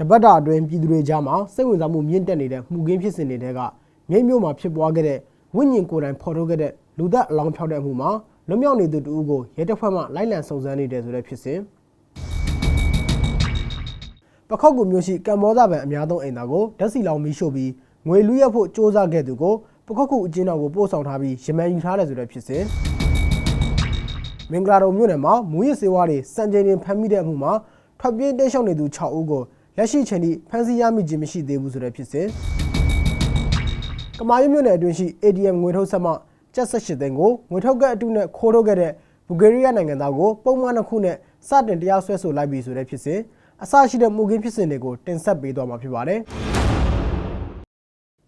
တပတ်တာအတွင်းပြည်သူတွေကြားမှာစိတ်ဝင်စားမှုမြင့်တက်နေတဲ့မှုကင်းဖြစ်စဉ်တွေကမြိတ်မြို့မှာဖြစ်ပွားခဲ့တဲ့ဝိညာဉ်ကိုယ်တိုင်ဖော်ထုတ်ခဲ့တဲ့လူသက်အလောင်းဖြောက်တဲ့အမှုမှာလွတ်မြောက်နေသူတဦးကိုရဲတပ်ဖွဲ့မှလိုက်လံစုံစမ်းနေတယ်ဆိုတဲ့ဖြစ်စဉ်ပခောက်ကူမျိုးရှိကမ္ဘောဇဗန်အများဆုံးအိမ်သားကိုဓာတ်စီလောင်မီးရှို့ပြီးငွေလူရက်ဖို့စ조사ခဲ့သူကိုပခောက်ကူအကျဉ်းတော်ကိုပို့ဆောင်ထားပြီးရမန်ယူထားတယ်ဆိုတဲ့ဖြစ်စဉ်မင်္ဂလာတော်မြို့နယ်မှာမူရစ်စေဝါတွေစံချိန်တင်ဖမ်းမိတဲ့အမှုမှာထွက်ပြေးတိတ်ရှောင်နေသူ6ဦးကို လက်ရှိချိန်ထိဖမ်းဆီးရမိခြင်းမရှိသေးဘူးဆိုတဲ့ဖြစ်စဉ်ကမာရွတ်မြို့နယ်အတွင်းရှိ ATM ငွေထုတ်ဆက်မှကျပ်18သိန်းကိုငွေထုတ်ကအတုနဲ့ခိုးထုတ်ခဲ့တဲ့ဘူဂေးရီးယားနိုင်ငံသားကိုပုံမှန်တစ်ခုနဲ့စတင်တရားစွဲဆိုလိုက်ပြီဆိုတဲ့ဖြစ်စဉ်အစရှိတဲ့မှုခင်းဖြစ်စဉ်တွေကိုတင်ဆက်ပေးသွားမှာဖြစ်ပါတယ်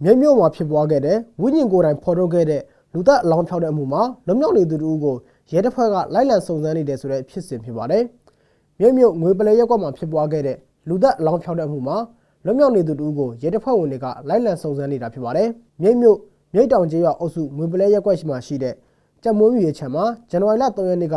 မြို့မြို့မှာဖြစ်ပွားခဲ့တဲ့ဝိညာဉ်ကိုယ်တိုင်ဖော်ထုတ်ခဲ့တဲ့လူသက်အလောင်းဖြောက်တဲ့အမှုမှာလွန်မြောက်နေသူတို့ကိုရဲတပ်ဖွဲ့ကလိုက်လံစုံစမ်းနေတယ်ဆိုတဲ့ဖြစ်စဉ်ဖြစ်ပါတယ်။မြို့မြို့ငွေပလဲရက်ကွက်မှာဖြစ်ပွားခဲ့တဲ့ လူသက်အလောင်းဖြောက်တဲ့မှုမှာလွတ်မြောက်နေသူတို့ကိုရဲတပ်ဖွဲ့ဝင်တွေကလိုက်လံစုံစမ်းနေတာဖြစ်ပါတယ်။မြို့မြို့မြိတ်တောင်ကျေးရွာအုပ်စုငွေပလဲရက်ကွက်ရှိမှရှိတဲ့ကြက်မွေးမြူရဲ့ခြံမှာဇန်နဝါရီလ3ရက်နေ့က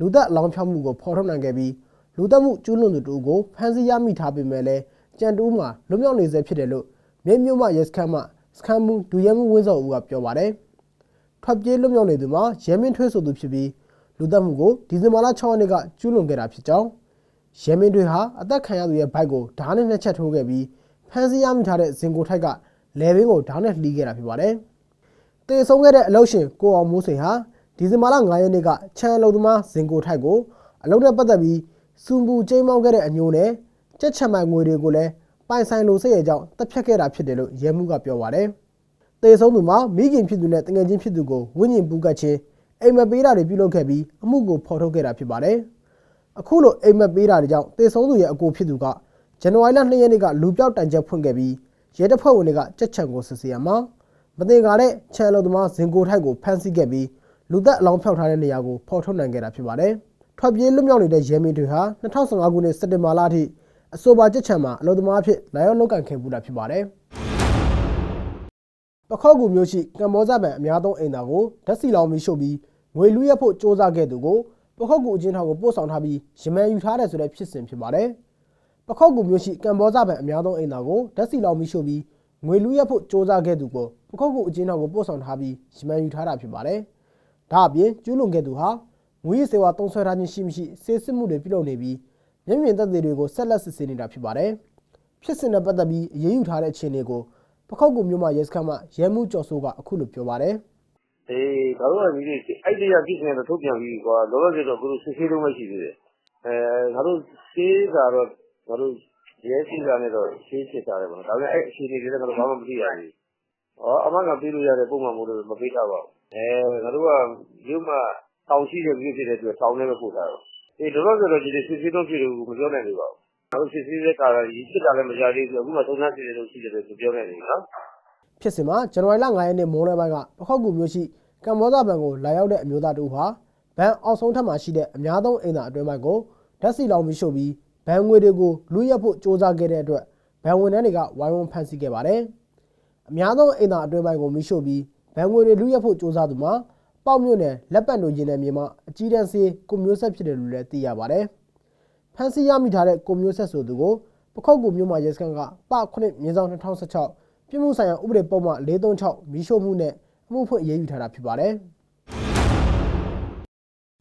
လူသက်အလောင်းဖြောက်မှုကိုဖော်ထုတ်နိုင်ခဲ့ပြီးလူသက်မှုကျူးလွန်သူတို့ကိုဖမ်းဆီးရမိထားပေမဲ့လည်းကြံတူးမှာလွတ်မြောက်နေဆဲဖြစ်တယ်လို့မြို့မြို့မှရဲစခန်းမှစခန်းမှုဒူရဲမှုဝင်းစော်ဦးကပြောပါတယ်။ထွက်ပြေးလွတ်မြောက်နေသူမှာရဲမင်းထွေးဆိုသူဖြစ်ပြီးလူသက်မှုကိုဒီဇင်ဘာလ6ရက်နေ့ကကျူးလွန်ခဲ့တာဖြစ်ကြောင်း ရဲမင်းတွေဟာအသက်ခံရသူရဲ့ဘိုက်ကိုဓာတ်နဲ့နှစ်ချက်ထိုးခဲ့ပြီးဖမ်းဆီးရမိထားတဲ့ဇင်ကိုထိုက်ကလေဘင်းကိုဓာတ်နဲ့လှီးခဲ့တာဖြစ်ပါတယ်။တေဆုံးခဲ့တဲ့အလုတ်ရှင်ကိုအောင်မိုးစိန်ဟာဒီဇင်ဘာလ9ရက်နေ့ကချမ်းလုံသမားဇင်ကိုထိုက်ကိုအလုတ်နဲ့ပတ်သက်ပြီးစူပူကျိမ်းမောင်းခဲ့တဲ့အညိုးနဲ့ကြက်ချံမိုင်ငွေတွေကိုလည်းပိုင်ဆိုင်လိုစိတ်ရဲ့ကြောင့်တပ်ဖြတ်ခဲ့တာဖြစ်တယ်လို့ရဲမှုကပြောပါတယ်။တေဆုံးသူမှာမိခင်ဖြစ်သူနဲ့တငယ်ချင်းဖြစ်သူကိုဝိညာဉ်ပူကတ်ခြင်းအိမ်မက်ပေးတာတွေပြုလုပ်ခဲ့ပြီးအမှုကိုဖော်ထုတ်ခဲ့တာဖြစ်ပါတယ်။ အခုလိုအိမ်မက်ပေးတာတွေကြောင့်တေဆုံးသူရဲ့အကိုဖြစ်သူကဇန်နဝါရီလ2ရက်နေ့ကလူပြောက်တန်ချက်ဖွင့်ခဲ့ပြီးရဲတပ်ဖွဲ့ဝင်တွေကကြက်ချံကိုစစ်ဆေးရမှာမတင်ကားတဲ့ချန်လုံသမားဇင်ကိုထိုက်ကိုဖမ်းဆီးခဲ့ပြီးလူသက်အလောင်းဖျောက်ထားတဲ့နေရာကိုဖော်ထုတ်နိုင်ခဲ့တာဖြစ်ပါတယ်။ထွက်ပြေးလွတ်မြောက်နေတဲ့ရဲမင်းတွေဟာ2015ခုနှစ်စက်တင်ဘာလအထိအဆိုပါကြက်ချံမှာအလုံသမားအဖြစ်လာရောက်လုပ်ကင်ခဲ့ပူတာဖြစ်ပါတယ်။ပခောက်ကူမျိုးရှိကမ္ဘောဇဗန်အများဆုံးအိမ်သားကိုဓာတ်စီလောင်ပြီးရှုပ်ပြီးငွေလူရက်ဖို့စ조사ခဲ့သူကို ပခောက်ကူအချင်းထောင်ကိုပို့ဆောင်ထားပြီးရမန်ယူထားတယ်ဆိုတဲ့ဖြစ်စဉ်ဖြစ်ပါတယ်။ပခောက်ကူမျိုးရှိကမ္ဘောဇဗန်အများဆုံးအိမ်သားကိုဓာတ်စီလောင်ပြီးရှုပ်ပြီးငွေလူရက်ဖို့စ조사ခဲ့သူကိုပခောက်ကူအချင်းထောင်ကိုပို့ဆောင်ထားပြီးရမန်ယူထားတာဖြစ်ပါတယ်။ဒါအပြင်ကျူးလွန်ခဲ့သူဟာငွေရစေဝါတုံးဆွဲထားခြင်းရှိမရှိစေစစ်မှုတွေပြုလုပ်နေပြီးမျက်မြင်သက်သေတွေကိုဆက်လက်စစ်ဆေးနေတာဖြစ်ပါတယ်။ဖြစ်စဉ်နဲ့ပတ်သက်ပြီးအရေးယူထားတဲ့အခြေအနေကိုပခောက်ကူမျိုးမှရဲစခန်းမှရဲမှုကျော်စိုးကအခုလိုပြောပါတယ်။ အေးဒါတို့ကဒီနေ့အဲ့ဒီရပြည့်စင်တော့ ထုတ်ပြန်ပြီးကွာလောလောဆယ်တော့ကိုတို့ စစ်ဆေးလုံးမရှိသေးတယ်အဲငါတို့စေးတာတော့ငါတို့ရဲစီတာနဲ့တော့ရှင်းစစ်တာတယ်ပေါ့ဒါပေမဲ့ အဲ့အခြေအနေတွေလည်းငါတို့ဘာမှ မသိရဘူးဩအမကပေးလို့ရတဲ့ ပုံမှန်မို့လို့ မပေးတာပါဘူးအဲငါတို့ကရုံးမှာတောင်းရှိတဲ့ပြည်ဖြစ်တဲ့အတွက် တောင်းလည်းမပို့တာတော့အေးလောလောဆယ်တော့ဒီစစ်ဆေးလုံးဖြစ်လို့ မပြောနိုင်သေးပါဘူးငါတို့စစ်ဆေးတဲ့ကာလကြီးစစ်တာလည်း မကြသေးဘူး အခုမှသုံးသပ်စစ်ဆေးလို့ရှိတယ်လို့ပြောနေတယ်နော် ဖြစ်စဉ်မှာဇန်နဝါရီလ9ရက်နေ့မိုးလယ်ပိုင်းကပခောက်ကူမျိုးရှိကမ္ဘောဇဘဏ်ကိုလာရောက်တဲ့အမျိုးသားတူဟာဘဏ်အောက်ဆုံးထပ်မှာရှိတဲ့အများဆုံးအိမ်သာအတွင်းပိုင်းကိုဓာတ်စီလောင်ပြီးရှုပ်ပြီးဘဏ်ငွေတွေကိုလူရက်ဖို့စ조사ခဲ့တဲ့အတွက်ဘဏ်ဝန်ထမ်းတွေကဝိုင်းဝန်းဖမ်းဆီးခဲ့ပါတယ်။အများဆုံးအိမ်သာအတွင်းပိုင်းကိုမိရှုပ်ပြီးဘဏ်ငွေတွေလူရက်ဖို့စ조사သူမှာပေါ့မြို့နယ်လက်ပတ်တို့ရင်နယ်မြေမှာအကြီးတန်းစေးကွန်မျိုးဆက်ဖြစ်တယ်လို့လည်းသိရပါတယ်။ဖမ်းဆီးရမိထားတဲ့ကွန်မျိုးဆက်ဆိုသူကိုပခောက်ကူမျိုးမှာရဲစခန်းကပ9မြေဆောင်2016 ပြည်မှုဆိုင်ရာဥပဒေပုံမှန်436မီးရှို့မှုနဲ့အမှုဖွင့်အရေးယူထားတာဖြစ်ပါတယ်။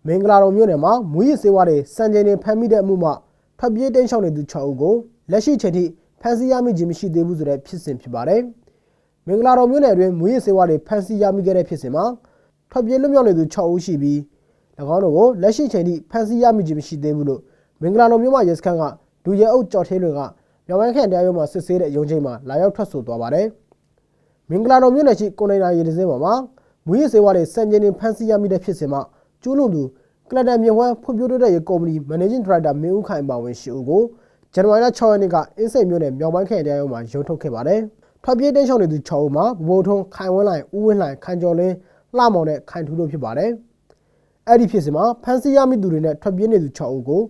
မင်္ဂလာတော်မြို့နယ်မှာမူရစ်စေဝါတွေစံချိန်တွေဖမ်းမိတဲ့အမှုမှာဖပ်ပြေးတိမ်းရှောင်နေသူ6ဦးကိုလက်ရှိချိန်ထိဖမ်းဆီးရမိခြင်းမရှိသေးဘူးဆိုတဲ့ဖြစ်စဉ်ဖြစ်ပါတယ်။မင်္ဂလာတော်မြို့နယ်အတွင်းမူရစ်စေဝါတွေဖမ်းဆီးရမိခဲ့တဲ့ဖြစ်စဉ်မှာဖပ်ပြေးလွတ်မြောက်နေသူ6ဦးရှိပြီး၎င်းတို့ကိုလက်ရှိချိန်ထိဖမ်းဆီးရမိခြင်းမရှိသေးဘူးလို့မင်္ဂလာတော်မြို့မှာရဲစခန်းကဒူရဲအုပ်ကြော်သေးတွေက မြောက်ပိုင်းခန့်တရားရုံးမှာစစ်ဆေးတဲ့ရုံးချိန်မှာလာရောက်ထွက်ဆိုသွားပါတယ်။မင်္ဂလာတော်မြို့နယ်ရှိကွန်တိန်နာရေတစင်းပေါ်မှာမူရစ်စေဝါတွေစံချိန်တင်ဖမ်းဆီးရမိတဲ့ဖြစ်စဉ်မှာကျူးလွန်သူကလပ်တန်မြဝန်းဖွံ့ဖြိုးတိုးတက်ရေးကုမ္ပဏီ Managing Director မင်းဦးခိုင်ပါဝင်ရှိဦးကိုဇန်နဝါရီလ6ရက်နေ့ကအင်းစိန်မြို့နယ်မြောက်ပိုင်းခန့်တရားရုံးမှာရုံးထုတ်ခဲ့ပါတယ်။ထွက်ပြေးတိမ်းရှောင်နေသူ6ဦးမှာဗဘိုလ်ထုံးခိုင်ဝန်းလိုင်ဦးဝင်းလှိုင်ခိုင်ကျော်လင်းလှမောင်နဲ့ခိုင်ထူးတို့ဖြစ်ပါတယ်။အဲ့ဒီဖြစ်စဉ်မှာဖမ်းဆီးရမိသူတွေနဲ့ထွက်ပြေးနေသူ6ဦးကို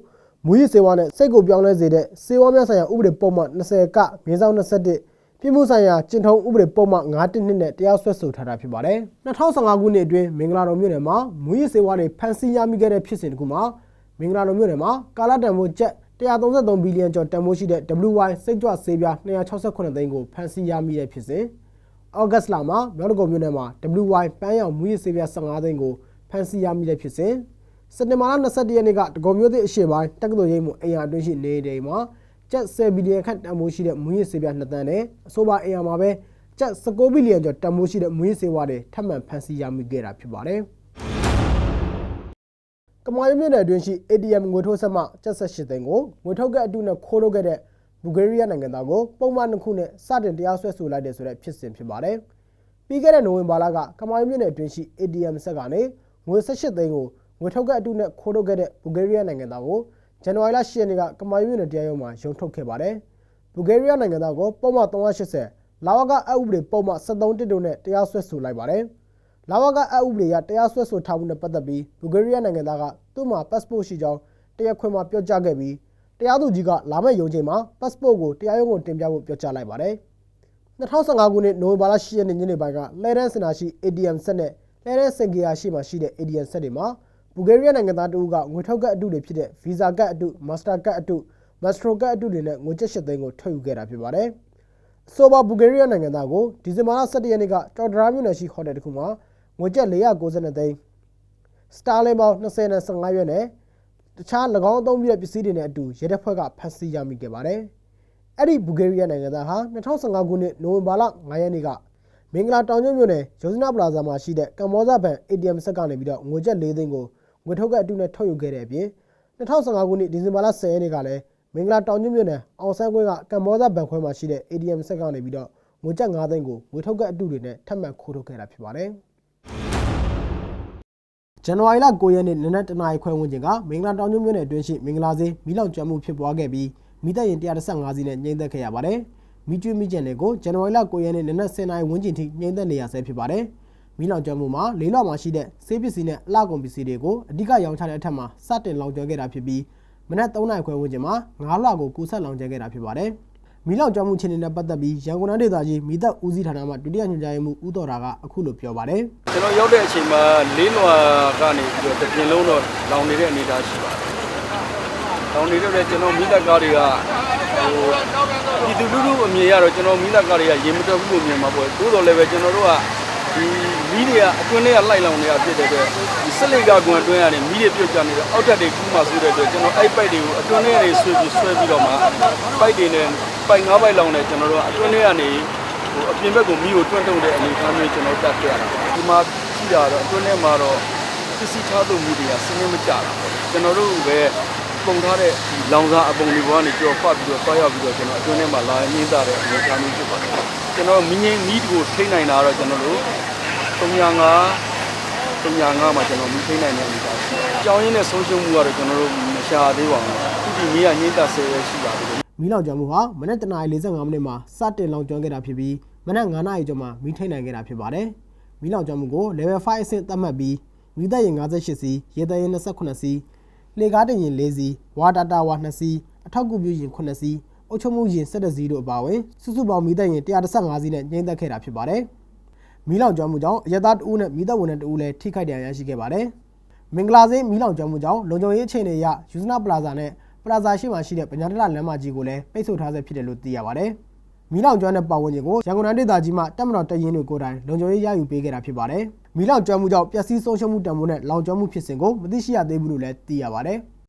မူရစ်စေဝါနဲ့စိတ်ကိုပြောင်းလဲစေတဲ့စေဝါများဆိုင်ရာဥပဒေပုံမှန်20ကမြင်းဆောင်21ပြည်မှုဆိုင်ရာကျင့်ထုံးဥပဒေပုံမှန်912နဲ့တရားစွဲဆိုထားတာဖြစ်ပါတယ်။2015ခုနှစ်အတွင်းမင်္ဂလာတော်မြို့နယ်မှာမူရစ်စေဝါတွေဖမ်းဆီးရမိခဲ့တဲ့ဖြစ်စဉ်တခုမှာမင်္ဂလာတော်မြို့နယ်မှာကာလာတန်ဖိုးကျပ်133ဘီလီယံကျော်တန်ဖိုးရှိတဲ့ WY စိတ်ကြွဆေးပြား268သိန်းကိုဖမ်းဆီးရမိတဲ့ဖြစ်စဉ်ဩဂတ်လမှာမြောက်တကုံမြို့နယ်မှာ WY ပန်းရောင်မူရစ်ဆေးပြား15သိန်းကိုဖမ်းဆီးရမိတဲ့ဖြစ်စဉ် စက်တင်ဘာလ21ရက်နေ့ကတကုံမြို့သစ်အရှေ့ပိုင်းတက္ကသိုလ်ရိပ်မှုအိမ်ယာအတွင်းရှိနေအိမ်မှာကျပ်10ဘီလီယံခန့်တန်ဖိုးရှိတဲ့မူရစ်ဆေးပြား2တန်းနဲ့အဆိုပါအိမ်ယာမှာပဲကျပ်19ဘီလီယံကျော်တန်ဖိုးရှိတဲ့မူရစ်ဆေးဝါးတွေထပ်မံဖမ်းဆီးရမိခဲ့တာဖြစ်ပါတယ်ကမာရွတ်မြို့နယ်အတွင်းရှိ ATM ငွေထုတ်ဆက်မှကျပ်18သိန်းကိုငွေထုတ်ကအတုနဲ့ခိုးထုတ်ခဲ့တဲ့ဘူဂေးရီးယားနိုင်ငံသားကိုပုံမှန်တစ်ခုနဲ့စတင်တရားစွဲဆိုလိုက်တဲ့ဆိုတဲ့ဖြစ်စဉ်ဖြစ်ပါတယ်။ပြီးခဲ့တဲ့နိုဝင်ဘာလကကမာရွတ်မြို့နယ်အတွင်းရှိ ATM ဆက်ကနေငွေ18သိန်းကို ငွေထုတ်ကအတုနဲ့ခိုးထုတ်ခဲ့တဲ့ဘူဂေးရီးယားနိုင်ငံသားကိုဇန်နဝါရီလ10ရက်နေ့ကကမာရွတ်မြို့နယ်တရားရုံးမှာရုံးထုတ်ခဲ့ပါတယ်။ဘူဂေးရီးယားနိုင်ငံသားကိုပုံမှန်380လာဝကအဥပဒေပုံမှန်73တစ်တို့နဲ့တရားစွဲဆိုလိုက်ပါတယ်။လာဝကအဥပဒေအရတရားစွဲဆိုထားမှုနဲ့ပတ်သက်ပြီးဘူဂေးရီးယားနိုင်ငံသားကသူ့မှာ passport ရှိကြောင်းတရားခွင်မှာပြောကြားခဲ့ပြီးတရားသူကြီးကလာမယ့်ရုံးချိန်မှာ passport ကိုတရားရုံးကိုတင်ပြဖို့ပြောကြားလိုက်ပါတယ်။2015ခုနှစ်နိုဝင်ဘာလ10ရက်နေ့ညနေပိုင်းကလဲရန်စင်တာရှိ ATM ဆက်နဲ့လဲရန်စင်ကီယာရှိမှရှိတဲ့ ATM ဆက်တွေမှာ ဘူဂေးရီးယားနိုင်ငံသားတဦးကငွေထုတ်ကအတုတွေဖြစ်တဲ့ Visa ကတ်အတု Master ကတ်အတု Mastro ကတ်အတုတွေနဲ့ငွေကျပ်၈သိန်းကိုထုတ်ယူခဲ့တာဖြစ်ပါတယ်။အဆိုပါဘူဂေးရီးယားနိုင်ငံသားကိုဒီဇင်ဘာလ17ရက်နေ့ကကြော်ဒရာမြို့နယ်ရှိဟိုတယ်တစ်ခုမှာငွေကျပ်492သိန်းစတာလင်ပေါင်20နဲ့15ရွက်နဲ့တခြား၎င်းအသုံးပြုတဲ့ပစ္စည်းတွေနဲ့အတူရဲတပ်ဖွဲ့ကဖမ်းဆီးရမိခဲ့ပါတယ်။အဲ့ဒီဘူဂေးရီးယားနိုင်ငံသားဟာ2015ခုနှစ်နိုဝင်ဘာလ9ရက်နေ့ကမင်္ဂလာတောင်ကျွန်းမြို့နယ်ဂျိုဇနာပလာဇာမှာရှိတဲ့ကမ္ဘောဇဘဏ် ATM ဆက်ကနေပြီးတော့ငွေကျပ်4သိန်းကို ငွေထုတ်ကအတုနဲ့ထုတ်ယူခဲ့တဲ့အပြင်2015ခုနှစ်ဒီဇင်ဘာလ10ရက်နေ့ကလည်းမင်္ဂလာတောင်ကျွန်းမြို့နယ်အောင်ဆန်းကွင်းကကမ္ဘောဇဘဏ်ခွဲမှာရှိတဲ့ ATM ဆက်ကနေပြီးတော့ငွေကျပ်9သိန်းကိုငွေထုတ်ကအတုတွေနဲ့ထပ်မံခိုးထုတ်ခဲ့တာဖြစ်ပါတယ်။ဇန်နဝါရီလ9ရက်နေ့နနက်တနာရီခွဲဝန်းကျင်ကမင်္ဂလာတောင်ကျွန်းမြို့နယ်အတွင်းရှိမင်္ဂလာဈေးမီးလောင်ကျွမ်းမှုဖြစ်ပွားခဲ့ပြီးမိသက်ရင်115စီးနဲ့ညှိမ့်သက်ခဲ့ရပါတယ်။မိကျွေးမိကျန်တွေကိုဇန်နဝါရီလ9ရက်နေ့နနက်10နာရီဝန်းကျင်ထိညှိမ့်သက်နေရဆဲဖြစ်ပါတယ်။ မီးလောင်ကျွမ်းမှုမှာလေးလောင်မှာရှိတဲ့ဆေးပစ္စည်းနဲ့အလှကုန်ပစ္စည်းတွေကိုအဓိကရောင်းချတဲ့အထက်မှာစတင်လောင်ကျွမ်းခဲ့တာဖြစ်ပြီးမနက်3နာရီခွဲဝန်းကျင်မှာ9လကိုကူဆက်လောင်ကျွမ်းခဲ့တာဖြစ်ပါတယ်။မီးလောင်ကျွမ်းမှုခြေအနေနဲ့ပတ်သက်ပြီးရန်ကုန်တိုင်းဒေသကြီးမိသက်ဦးစီးဌာနမှဒုတိယညွှန်ကြားရေးမှူးဦးတော်တာကအခုလိုပြောပါတယ်။ကျွန်တော်ရောက်တဲ့အချိန်မှာလေးလွာကနေပြီးတော့တစ်ပြင်လုံးတော့လောင်နေတဲ့အနေအထားရှိပါတယ်။လောင်နေတဲ့အတွက်ကျွန်တော်မိသက်ကားတွေကဟိုပြည်သူလူထုအမြင်ရတော့ကျွန်တော်မိသက်ကားတွေကရေမတက်ဘူးလို့မြင်မှာပေါ့။သို့တော်လည်းပဲကျွန်တော်တို့က ဒီမီးတွေကအတွင်းထဲကလိုက်လောင်နေတာဖြစ်တဲ့အတွက်ဒီစလိတ်ကကွန်အတွင်းကနေမီးတွေပြုတ်ကျနေတော့အောက်ထပ်တွေကူးမှဆိုတဲ့အတွက်ကျွန်တော်အဲ့ပိုက်တွေကိုအတွင်းထဲကနေဆွဲပြီးဆွဲပြီးတော့မှပိုက်တွေနဲ့ပိုက်၅ပိုက်လောင်နေကျွန်တော်တို့ကအတွင်းထဲကနေဟိုအပြင်ဘက်ကိုမီးကိုတွန့်တုံတဲ့အနေအထားမျိုးကျွန်တော်တက်ပြရတာဒီမှာကြည့်တာတော့အတွင်းထဲမှာတော့ပစ္စည်းထားသုံးမှုတွေကစနစ်မကျတာပေါ့ကျွန်တော်တို့ပဲ ပုံထားတဲ့ဒီလောင်စာအပုံတွေပေါ်ကနေကြော်ဖတ်ပြီးတော့တွားရောက်ပြီးတော့ကျွန်တော်အတွင်းထဲမှာလာရင်းသားတဲ့အနေအထားမျိုးဖြစ်ပါတယ်ကျွန်တော်မင်းငင်းမီးကိုထိနိုင်တာတော့ကျွန်တော်တို့305 305မှာကျွန်တော်မီးထိနိုင်တဲ့အနေအထားရှိတယ်ကြောင်းရင်းနဲ့ဆုံးရှုံးမှုကတော့ကျွန်တော်တို့မရှာသေးပါဘူးအခုဒီမီးကညှိတက်ဆဲရရှိပါသေးတယ်မီးလောင်ကျွမ်းမှုဟာမနက်တနာရီ45မိနစ်မှာစတင်လောင်ကျွမ်းခဲ့တာဖြစ်ပြီးမနက်9နာရီကျော်မှာမီးထိန်နိုင်ခဲ့တာဖြစ်ပါတယ်။မီးလောင်ကျွမ်းမှုကို level 5အဆင့်သတ်မှတ်ပြီးမီးသက်ရင်58စီး၊ရေသက်ရင်28စီး၊ လေကားတင်ရင်4စီး၊ဝါတာတာဝါ2စီး၊အထောက်ကူပြုရင်9စီး၊အုပ်ချုပ်မှုရင်17စီးတို့အပါအဝင်စုစုပေါင်းမီးသက်ရင်115စီးနဲ့ညှိမ့်သက်ခဲ့တာဖြစ်ပါတယ်။မီးလောင်ကျွမ်းမှုကြောင့်အရသားတဦးနဲ့မီးသက်ဝန်ထမ်းတဦးလည်းထိခိုက်ဒဏ်ရာရရှိခဲ့ပါတယ်။မင်္ဂလာစင်းမီးလောင်ကျွမ်းမှုကြောင့်လုံခြုံရေးအခြေအနေအရယူဇနာပလာဇာနဲ့ပလာဇာရှိမှရှိတဲ့ပညာတလလမ်းမကြီးကိုလည်းပိတ်ဆို့ထားဆဲဖြစ်တယ်လို့သိရပါတယ်။မီးလောင်ကျွမ်းတဲ့ပတ်ဝန်းကျင်ကိုရန်ကုန်တိုင်းဒေသကြီးမှတပ်မတော်တပ်ရင်းတွေကိုယ်တိုင်လုံခြုံရေးရယူပေးခဲ့တာဖြစ်ပါတယ်။ မီးလောင်ကျွမ်းမှုကြောင့်ပျက်စီးဆုံးရှုံးမှုတံမိုးနဲ့လောင်ကျွမ်းမှုဖြစ်စဉ်ကိုမသိရှိရသေးဘူးလို့လည်းသိရပါတယ်။